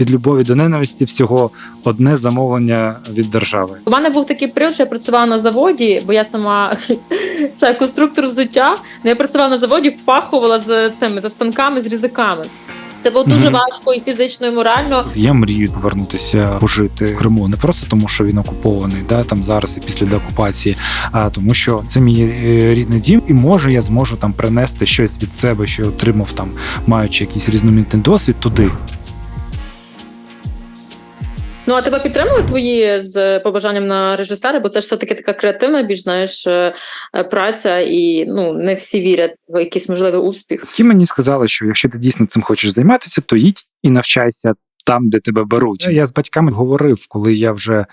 від любові до ненависті всього одне замовлення від держави. У мене був такий період, що я працювала на заводі, бо я сама це конструктор взуття. Ну, Я працювала на заводі, впахувала з цими за станками, з різаками. Це було дуже Мгм. важко і фізично, і морально. Я мрію повернутися пожити в Криму не просто тому, що він окупований, да там зараз і після деокупації, а тому, що це мій е, рідний дім, і може я зможу там принести щось від себе, що я отримав там, маючи якийсь різноманітний досвід туди. Ну а тебе підтримали твої з побажанням на режисера, бо це ж все таки така креативна, більш знаєш, е, е, праця, і ну не всі вірять в якийсь можливий успіх. Ті мені сказали, що якщо ти дійсно цим хочеш займатися, то їдь і навчайся там, де тебе беруть. Я з батьками говорив, коли я вже.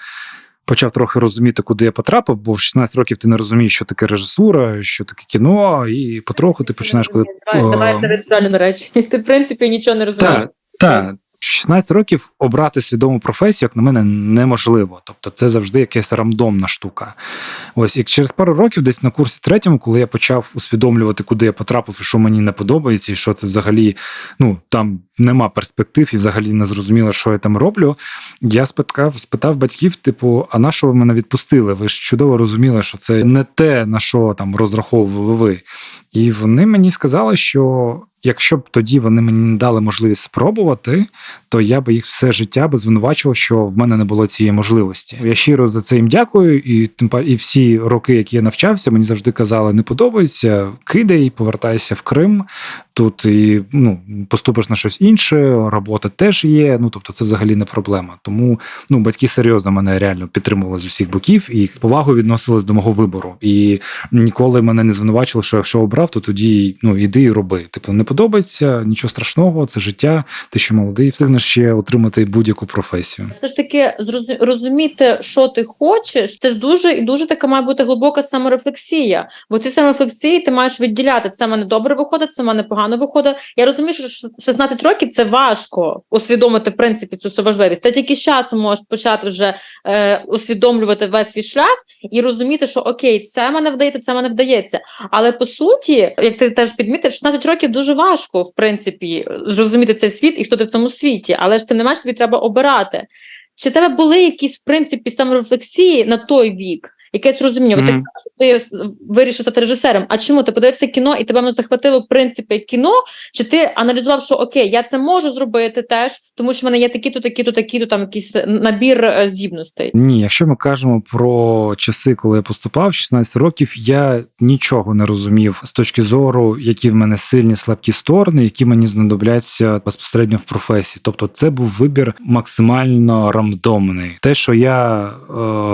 Почав трохи розуміти, куди я потрапив, бо в 16 років ти не розумієш, що таке режисура, що таке кіно, і потроху ти починаєш коли Давай, давай інтелектуальні речі. Ти в принципі нічого не розумієш. Так, так. В 16 років обрати свідому професію, як на мене, неможливо. Тобто це завжди якась рандомна штука. Ось як через пару років, десь на курсі третьому, коли я почав усвідомлювати, куди я потрапив, що мені не подобається, і що це взагалі ну там нема перспектив, і взагалі не зрозуміло, що я там роблю. Я спитав, спитав батьків: типу, а на що ви мене відпустили? Ви ж чудово розуміли, що це не те, на що там розраховували ви. І вони мені сказали, що якщо б тоді вони мені не дали можливість спробувати, то я би їх все життя би звинувачував, що в мене не було цієї можливості. Я щиро за це їм дякую, і тим і всі роки, які я навчався, мені завжди казали: не подобається, кидай, повертайся в Крим. Тут і ну поступиш на щось інше, робота теж є. Ну тобто, це взагалі не проблема. Тому ну батьки серйозно мене реально підтримували з усіх боків і з повагою відносились до мого вибору. І ніколи мене не звинувачили, що якщо обрав, то тоді ну іди і роби. Типу, не подобається, нічого страшного, це життя. Ти ще молодий, встигнеш ще отримати будь-яку професію. Все ж таки зрозу- розуміти, що ти хочеш, це ж дуже і дуже така має бути глибока саморефлексія. Бо ці саморефлексії ти маєш відділяти. Це мене добре виходить, це мене погано виходить. Я розумію, що ш- 16 років це важко усвідомити в принципі цю всю важливість. Ти тільки з часом можеш почати вже е, усвідомлювати весь свій шлях і розуміти, що окей, це мене вдається, це мене вдається. Але по суті, як ти теж підмітив, 16 років дуже важко, в принципі, зрозуміти цей світ і хто ти в цьому світі, але ж ти не маєш тобі треба обирати. Чи тебе були якісь в принципі саморефлексії на той вік? Якесь розуміння, Мгм. кажеш, ти вирішив стати режисером. А чому ти подивився кіно, і тебе воно захватило як кіно? Чи ти аналізував, що окей, я це можу зробити теж, тому що в мене є такі-то, такі-то, такі-то там якийсь набір е, здібностей? Ні, якщо ми кажемо про часи, коли я поступав, 16 років, я нічого не розумів з точки зору, які в мене сильні слабкі сторони, які мені знадобляться безпосередньо в професії. Тобто, це був вибір максимально рандомний. Те, що я е,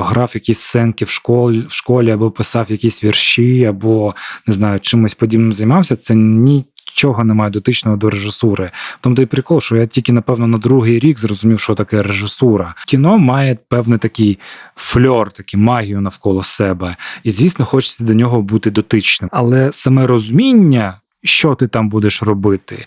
грав якісь сценки в школі, в школі або писав якісь вірші, або не знаю, чимось подібним займався, це ні. Чого немає дотичного до режисури. Тому той прикол, що я тільки напевно на другий рік зрозумів, що таке режисура. Кіно має певний такий фльор, таку магію навколо себе, і звісно, хочеться до нього бути дотичним. Але саме розуміння, що ти там будеш робити.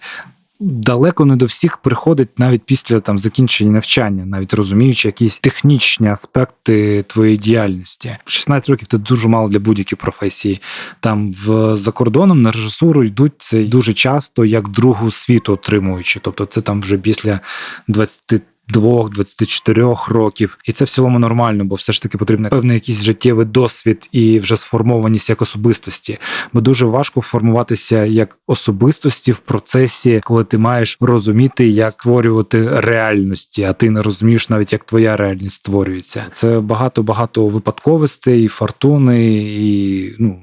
Далеко не до всіх приходить навіть після там закінчення навчання, навіть розуміючи якісь технічні аспекти твоєї діяльності. 16 років це дуже мало для будь-якої професії. Там в за кордоном на режисуру йдуть дуже часто як другу світу отримуючи. Тобто, це там вже після 20 2-24 років, і це в цілому нормально, бо все ж таки потрібен певний якийсь життєвий досвід і вже сформованість як особистості. Бо дуже важко формуватися як особистості в процесі, коли ти маєш розуміти, як створювати реальності, а ти не розумієш навіть, як твоя реальність створюється. Це багато багато випадковостей, фортуни і ну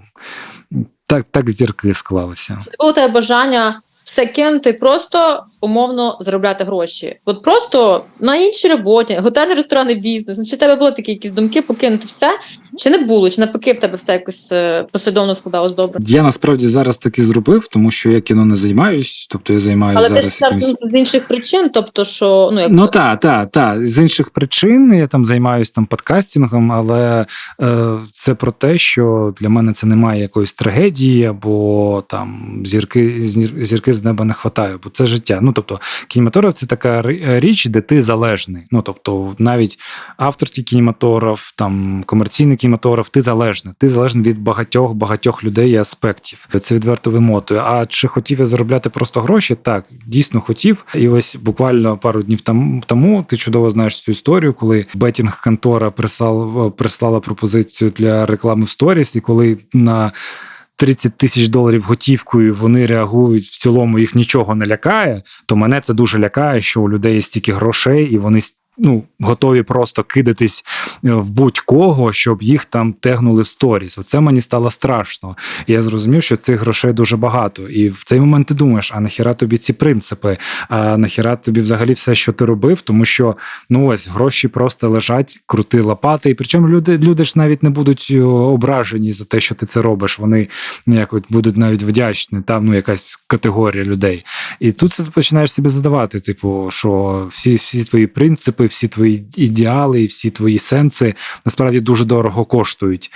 так, так зірки склалися. Чи було тебе бажання все кинути, просто умовно заробляти гроші? От просто на іншій роботі, готельний ресторанний бізнес. Ну, Чи в тебе були такі якісь думки покинути все? Чи не було? Чи навпаки в тебе все якось е, послідовно складалось добре? Я насправді зараз таки зробив, тому що я кіно не займаюсь, тобто я займаюся Але ти зараз сказав якимось. з інших причин, тобто, що ну як Ну так, так, так. З інших причин я там займаюся там подкастингом, але е, це про те, що для мене це немає якоїсь трагедії, або там зірки, зір- зірки з неба не хватає, бо це життя. Ну тобто, кінематограф це така річ, де ти залежний. Ну тобто, навіть авторський кінематограф, там комерційний кінематограф, ти залежний. Ти залежний від багатьох багатьох людей і аспектів. Це відверто вимотує. А чи хотів я заробляти просто гроші? Так, дійсно хотів. І ось буквально пару днів тому ти чудово знаєш цю історію, коли бетінг контора прислала пропозицію для реклами в сторіс, і коли на 30 тисяч доларів готівкою вони реагують в цілому, їх нічого не лякає, то мене це дуже лякає, що у людей є стільки грошей, і вони ну, готові просто кидатись е, в будь-кого, щоб їх там тегнули в сторіс. Оце мені стало страшно. Я зрозумів, що цих грошей дуже багато. І в цей момент ти думаєш, а нахіра тобі ці принципи? А нахіра тобі взагалі все, що ти робив? Тому що ну ось гроші просто лежать, крути лопати. І причому люди, люди ж навіть не будуть е, ображені за те, що ти це робиш. Вони ну, як будуть навіть вдячні, там ну якась категорія людей. І тут ти починаєш собі задавати: типу, що всі, всі твої принципи, всі твої ідеали, і всі твої сенси насправді дуже дорого коштують,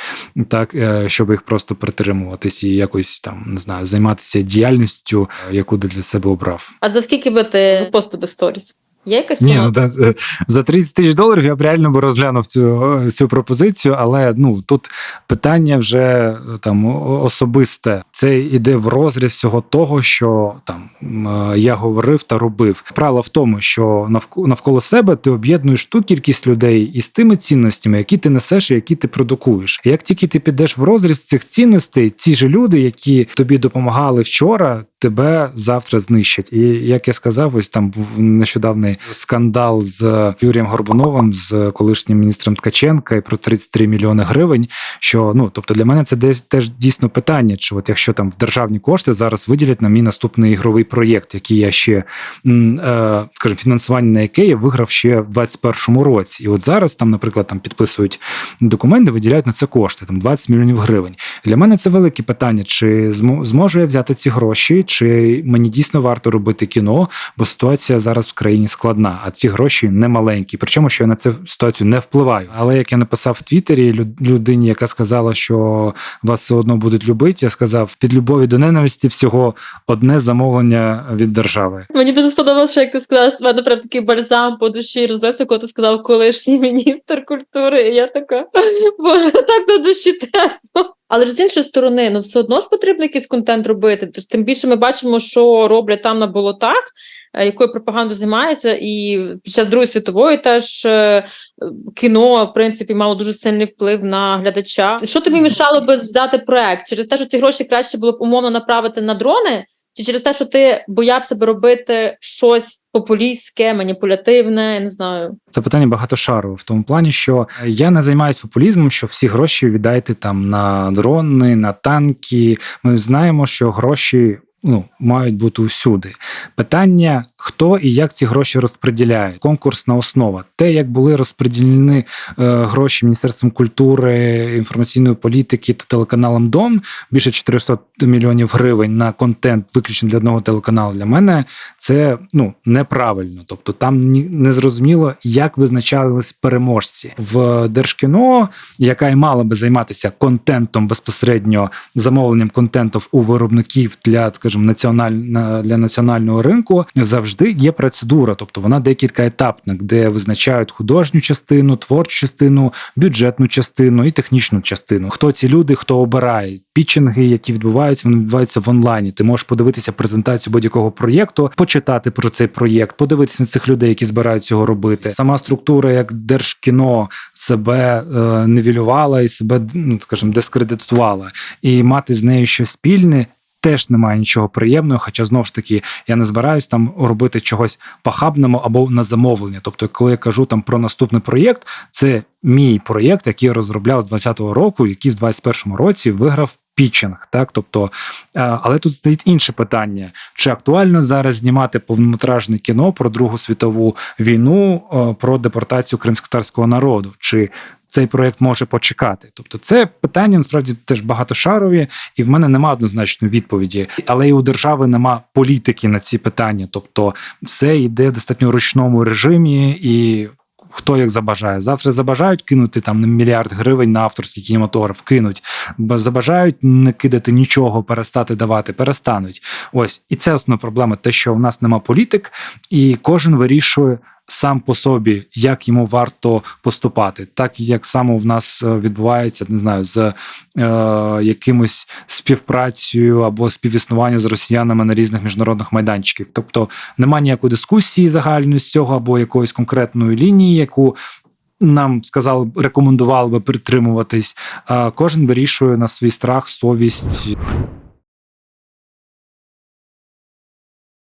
так е, щоб їх просто притримуватись і якось там не знаю, займатися діяльністю, яку ти для себе обрав. А за скільки би ти запостив сторіс? Є якась Ні, ну та, е, за 30 тисяч доларів я б реально би розглянув цю, цю пропозицію, але ну тут питання вже е, там особисте. Це йде в розріз всього того, що там е, я говорив та робив. Правило в тому, що навколо, навколо себе ти об'єднуєш ту кількість людей із тими цінностями, які ти несеш і які ти продукуєш. Як тільки ти підеш в розріз цих цінностей, ці ж люди, які тобі допомагали вчора, тебе завтра знищать. І як я сказав, ось там був нещодавний скандал з Юрієм Горбуновим, з колишнім міністром Ткаченка, і про 33 мільйони гривень. Що ну тобто для мене це десь теж дійсно питання. Чи от якщо там в державні кошти зараз виділять на мій наступний ігровий проєкт, який я ще е, скажімо, фінансування на яке я виграв ще в 21-му році. І от зараз там, наприклад, там підписують документи, виділяють на це кошти, там 20 мільйонів гривень. Для мене це велике питання: чи зможу я взяти ці гроші, чи мені дійсно варто робити кіно, бо ситуація зараз в країні складна, а ці гроші не маленькі. Причому що я на цю ситуацію не впливаю. Але як я написав в Твіттері людині, яка сказала, що вас все одно будуть любити, я сказав: від любові до ненависті всього одне замовлення від держави. Мені дуже сподобалося, що як ти сказав, в мене прям такий бальзам по душі розлився, коли ти сказав колишній міністр культури. І я така, боже, так на душі тепло. Але ж з іншої сторони, ну все одно ж потрібно якийсь контент робити. Тим більше ми бачимо, що роблять там на болотах, е, якою пропагандою займаються, і під час Другої світової теж е, кіно, в принципі, мало дуже сильний вплив на глядача. Що тобі мішало би взяти проект? Через те, що ці гроші краще було б умовно направити на дрони? Чи через те, що ти боявся би робити щось популістське, маніпулятивне, не знаю. Це питання багатошарове в тому плані, що я не займаюся популізмом, що всі гроші віддайте там на дрони, на танки. Ми знаємо, що гроші ну, мають бути усюди. Питання, хто і як ці гроші розподіляють. Конкурсна основа. Те, як були розподілені е, гроші Міністерством культури, інформаційної політики та телеканалом Дом більше 400 мільйонів гривень на контент виключно для одного телеканалу. Для мене це ну неправильно. Тобто там ні не зрозуміло, як визначались переможці в Держкіно, яка й мала би займатися контентом безпосередньо замовленням контенту у виробників для, скажімо, національна для національного ринку. Завжди є процедура, тобто вона декілька етапна, де визначають художню частину, творчу частину, бюджетну частину і технічну частину. Хто ці люди, хто обирає пітчинги, які відбуваються, вони відбуваються в онлайні. Ти можеш подивитися презентацію будь-якого проєкту, почитати про цей проєкт, подивитися на цих людей, які збирають цього робити. Сама структура, як держкіно, себе е, невілювала і себе, ну, скажімо, дискредитувала, і мати з нею щось спільне. Теж немає нічого приємного, хоча знову ж таки я не збираюсь там робити чогось похабному або на замовлення. Тобто, коли я кажу там про наступний проєкт, це мій проєкт, який я розробляв з 20-го року, який в 21-му році виграв пітчинг. Так, тобто, е, але тут стоїть інше питання: чи актуально зараз знімати повнометражне кіно про Другу світову війну, е, про депортацію кримськотарського народу? Чи цей проект може почекати. Тобто, це питання насправді теж багатошарові, і в мене нема однозначної відповіді. Але і у держави нема політики на ці питання. Тобто, все йде в достатньо ручному режимі і. Хто як забажає? Завтра забажають кинути там мільярд гривень на авторський кінематограф, кинуть, Бо забажають не кидати нічого, перестати давати, перестануть. Ось і це основна проблема: те, що в нас нема політик, і кожен вирішує. Сам по собі, як йому варто поступати, так як само в нас е, відбувається, не знаю, з е, якимось співпрацею або співіснуванням з росіянами на різних міжнародних майданчиків. Тобто немає ніякої дискусії загальної з цього або якоїсь конкретної лінії, яку нам сказали, рекомендували би притримуватись. Кожен вирішує на свій страх, совість.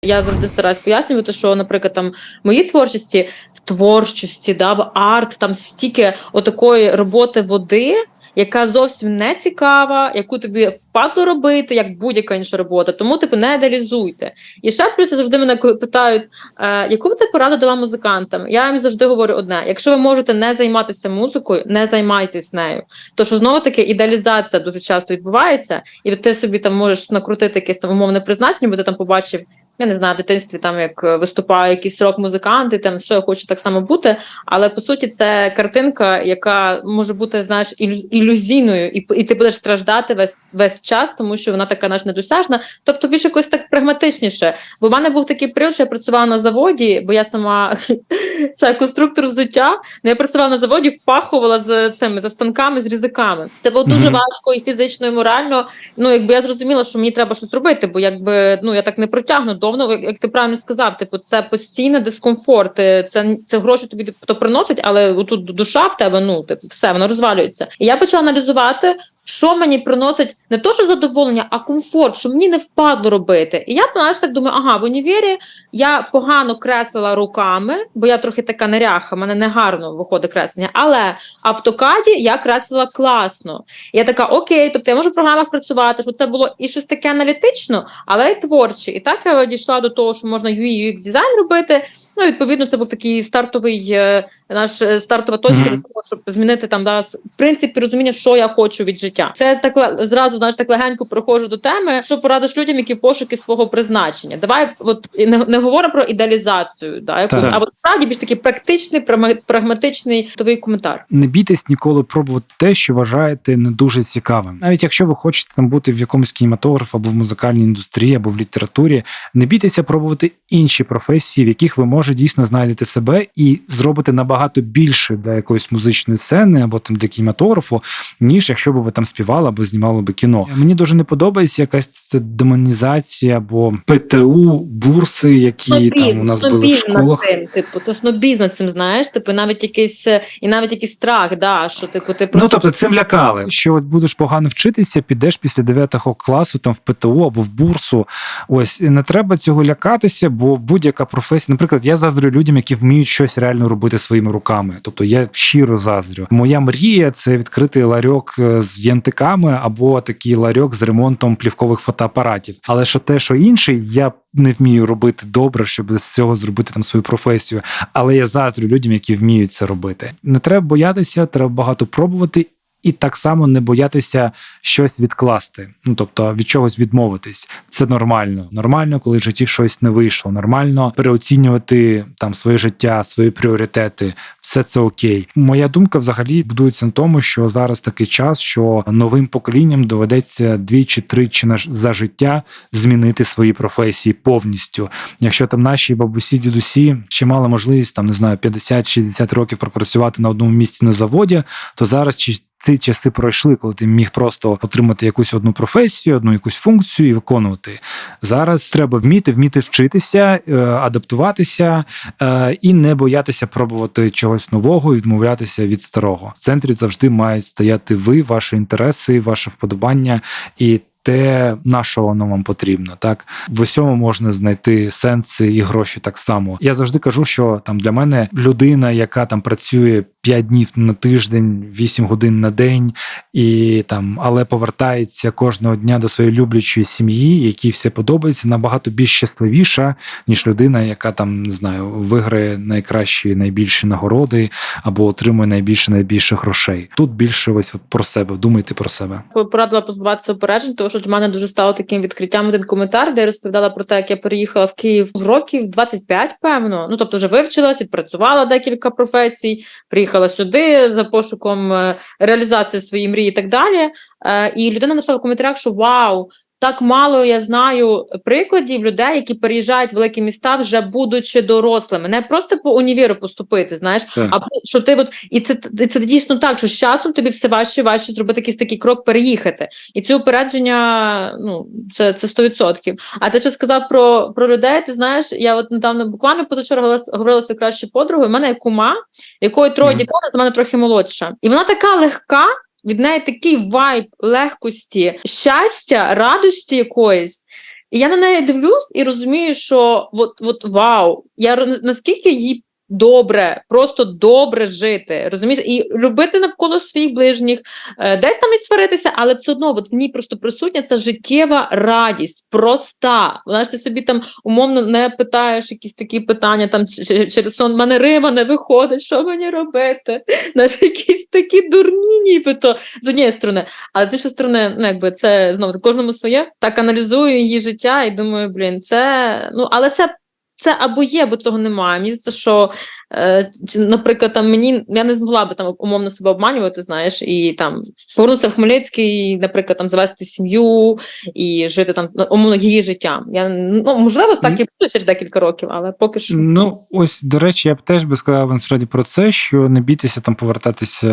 Я завжди стараюсь пояснювати, що, наприклад, там в моїй творчості, в творчості, да, в арт, там стільки отакої роботи води, яка зовсім не цікава, яку тобі впадло робити, як будь-яка інша робота. Тому, типу, не ідеалізуйте. І ще плюс завжди мене коли питають, е, яку б ти пораду дала музикантам? Я їм завжди говорю одне: якщо ви можете не займатися музикою, не займайтесь нею. То що знову таки ідеалізація дуже часто відбувається, і ти собі там можеш накрутити якесь там умовне призначення, бо ти там побачив. Я не знаю, в дитинстві там як е, виступає якийсь рок-музикант, і там все я хочу так само бути. Але по суті, це картинка, яка може бути, знаєш, ілюзійною, і, і ти будеш страждати весь весь час, тому що вона така наш недосяжна. Тобто більш якось так прагматичніше. Бо в мене був такий період, що я працювала на заводі, бо я сама це конструктор взуття. Ну, я працювала на заводі, впахувала з цими за станками, з різаками. Це було дуже важко і фізично, і морально. Ну, якби я зрозуміла, що мені треба щось робити, бо якби ну я так не протягну довго, як, як ти правильно сказав, типу, це постійний дискомфорт. е, Це, це гроші тобі то приносить, але тут душа в тебе, ну типу, все, воно розвалюється. І я почала аналізувати. Що мені приносить не то, що задоволення, а комфорт, що мені не впадло робити. І я знаєш, так думаю, ага, в універі я погано креслила руками, бо я трохи така неряха, мене не гарно виходить креслення. Але автокаді я креслила класно. І я така, окей, тобто я можу в програмах працювати, щоб це було і щось таке аналітично, але й творче. І так я дійшла до того, що можна UI, UX дизайн робити. Ну, відповідно, це був такий стартовий е, наш е, стартова точка Мгм. для того, щоб змінити там да, в принципі розуміння, що я хочу від життя. Це так зразу знаєш, так легенько проходжу до теми, що порадиш людям, які пошуки свого призначення. Давай, от не, не говоримо про ідеалізацію, да, якусь, а от справді більш такий практичний, прагма- прагматичний твій коментар. Не бійтесь ніколи пробувати те, що вважаєте не дуже цікавим. Навіть якщо ви хочете там бути в якомусь кінематографі або в музикальній індустрії, або в літературі, не бійтеся пробувати інші професії, в яких ви може дійсно знайдете себе і зробите набагато більше для якоїсь музичної сцени або там для кінематографу, ніж якщо б ви там співали або знімали би кіно. Мені дуже не подобається якась це демонізація або ПТУ, бурси, які там у нас були в школах. цим, типу, це снобізм над цим, знаєш, типу, навіть якийсь е, і навіть якийсь страх, да, що типу, ти просто Ну тобто цим лякали. Що от будеш погано вчитися, підеш після 9 класу там в ПТО або в бурсу. Ось не треба цього лякатися, бо будь-яка професія, наприклад, я заздрю людям, які вміють щось реально робити своїми руками. Тобто я щиро заздрю. Моя мрія це відкрити ларьок е, з янтиками або такий ларьок з ремонтом плівкових фотоапаратів. Але що те, що інший, я не вмію робити добре, щоб з цього зробити там свою професію. Але я заздрю людям, які вміють це робити. Не треба боятися, треба багато пробувати. І так само не боятися щось відкласти, ну тобто від чогось відмовитись. Це нормально. Нормально, коли в житті щось не вийшло. Нормально переоцінювати там своє життя, свої пріоритети. Все це окей. Моя думка взагалі будується на тому, що зараз такий час, що новим поколінням доведеться двічі тричі за життя змінити свої професії повністю. Якщо там наші бабусі, дідусі ще мали можливість там не знаю 50-60 років пропрацювати на одному місці на заводі, то зараз чи ці часи пройшли, коли ти міг просто отримати якусь одну професію, одну якусь функцію і виконувати. Зараз треба вміти, вміти вчитися, е, адаптуватися е, і не боятися пробувати чогось нового, відмовлятися від старого. В центрі завжди мають стояти ви, ваші інтереси, ваше вподобання і. Те, на що воно вам потрібно, так в усьому можна знайти сенси і гроші так само. Я завжди кажу, що там для мене людина, яка там працює 5 днів на тиждень, 8 годин на день, і там, але повертається кожного дня до своєї люблячої сім'ї, якій все подобається, набагато більш щасливіша, ніж людина, яка там не знаю, виграє найкращі, найбільші нагороди або отримує найбільше найбільше грошей. Тут більше ось про себе. Думайте про себе. порадила позбуватися упереджень, тому що для мене дуже стало таким відкриттям один коментар, де я розповідала про те, як я переїхала в Київ з років 25, певно. Ну тобто, вже вивчилась, відпрацювала декілька професій, приїхала сюди за пошуком е, реалізації своєї мрії і так далі. Е, І людина написала в коментарях, що вау. Так мало я знаю прикладів людей, які переїжджають в великі міста, вже будучи дорослими, не просто по унівіру поступити, знаєш, Так. а що ти от і це і це дійсно так, що з часом тобі все важче і важче зробити якийсь такий крок переїхати. І ці упередження, ну це це 100%. А ти ще сказав про, про людей. Ти знаєш, я от недавно буквально позавчора говорила, з- говорила з кращою подругою. У мене є кума, якої троє Мгм. дітей, з мене трохи молодша, і вона така легка. Від неї такий вайб легкості, щастя, радості якоїсь. І я на неї дивлюсь і розумію, що от, от вау, я наскільки їй добре, просто добре жити, розумієш, і любити навколо своїх ближніх, е, десь там і сваритися, але все одно от в ній просто присутня ця життєва радість, проста. Вона ж ти собі там умовно не питаєш якісь такі питання там через сон, мене рима не виходить, що мені робити? Знаєш, якісь такі дурні, нібито з однієї сторони. Але з іншої сторони, ну якби це знову кожному своє. Так аналізую її життя і думаю, блін, це ну але це. Це або є, або цього немає. Мені здається, що, е, наприклад, там мені я не змогла би там умовно себе обманювати, знаєш, і там повернутися в Хмельницький, наприклад, там завести сім'ю і жити там ну, умовно її життям. Я ну можливо так і буде через декілька років, але поки що Ну, ось, до речі, я б теж би сказав насправді про це, що не бійтеся там повертатися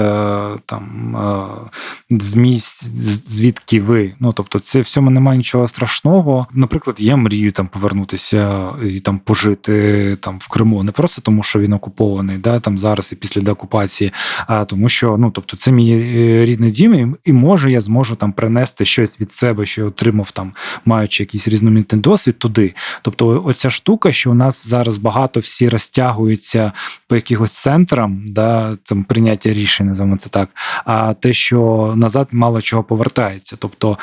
там е, з місць, звідки ви. Ну, тобто, це в цьому немає нічого страшного. Наприклад, я мрію там повернутися і там пожити там в Криму, не просто тому, що він окупований, да, там зараз і після деокупації, а тому, що ну, тобто, це мій е, рідний дім, і, і може я зможу там принести щось від себе, що я отримав там, маючи якийсь різноманітний досвід туди. Тобто, оця штука, що у нас зараз багато всі розтягуються по якихось центрам, да, там прийняття рішень, називаємо це так. А те, що назад мало чого повертається. Тобто,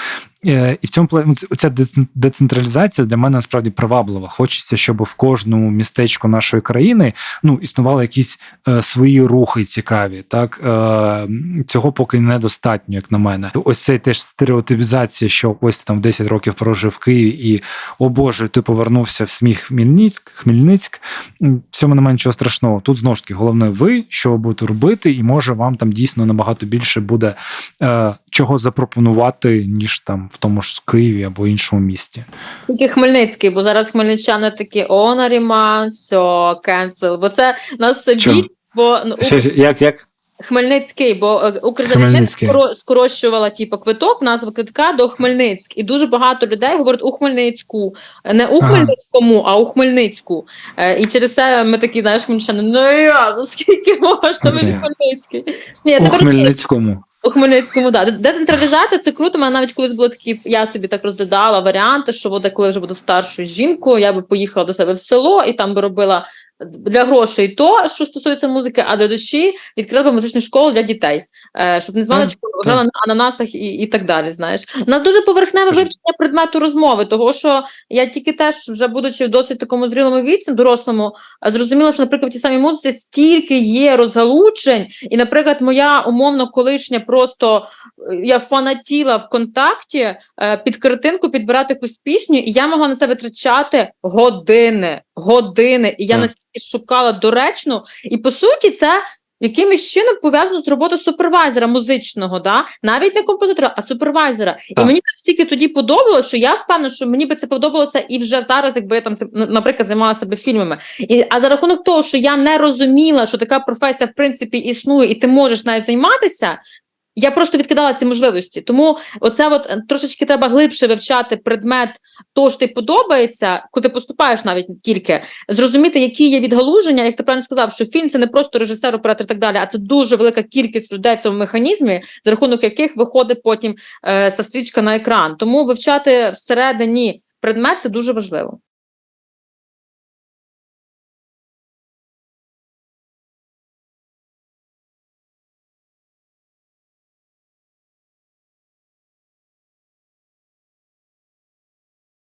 і в цьому плані ц- ця децентралізація для мене насправді приваблива. Хочеться, щоб в кожному містечку нашої країни ну існували якісь е, свої рухи цікаві. Так е, цього поки недостатньо, як на мене. Ось цей теж стереотипізація, що ось там 10 років прожив в Києві, і о Боже, ти повернувся в сміх Хмельницьк, Хмельницьк. М, В цьому немає нічого страшного. Тут знову ж таки головне ви, що ви будете робити, і може вам там дійсно набагато більше буде е, чого запропонувати, ніж там в тому ж Києві або іншому місті. Тільки Хмельницький, бо зараз хмельничани такі о, Наріман, все, кенсел. Бо це нас біть, бо ну, як, як? Хмельницький, бо е, Укрзалізниця скорочувала типу, квиток, назва квитка до Хмельницьк. І дуже багато людей говорять у Хмельницьку, не у Ага. Хмельницькому, а у Хмельницьку. Е, І через це ми такі, знаєш, хмельничани, ну я, ну скільки можна, ми ж Хмельницький. Ні, У Хмельницькому. У Хмельницькому, да. Децентралізація це круто. Мене навіть колись були такі, я собі так розглядала варіанти, що от коли вже буду старшою жінкою, я би поїхала до себе в село і там би робила для грошей то, що стосується музики, а для душі відкрила би музичну школу для дітей, щоб не з маличку на ананасах і, і так далі. Знаєш, у нас дуже поверхневе вивчення предмету розмови, того що я тільки теж вже будучи в досить такому зрілому віці, дорослому, е, зрозуміла, що, наприклад, в тій самій музиці стільки є розгалучень, і, наприклад, моя умовно колишня просто е, я фанатіла в контакті е, під картинку підбирати якусь пісню, і я могла на це витрачати години, години. І я настільки шукала доречну, і по суті, це. Якимось чином пов'язано з роботою супервайзера музичного, да? навіть не композитора, а супервайзера. І мені мені настільки тоді подобалося, що я впевнена, що мені би це подобалося і вже зараз, якби я там це, наприклад, займалася би фільмами. І, а за рахунок того, що я не розуміла, що така професія в принципі існує, і ти можеш нею займатися. Я просто відкидала ці можливості. Тому оце от е, трошечки треба глибше вивчати предмет того, що ти подобається, ти поступаєш навіть тільки зрозуміти, які є відгалуження, як ти правильно сказав, що фільм це не просто режисер, оператор і так далі, а це дуже велика кількість людей в цьому механізмі, за рахунок яких виходить потім е, ця на екран. Тому вивчати всередині предмет це дуже важливо.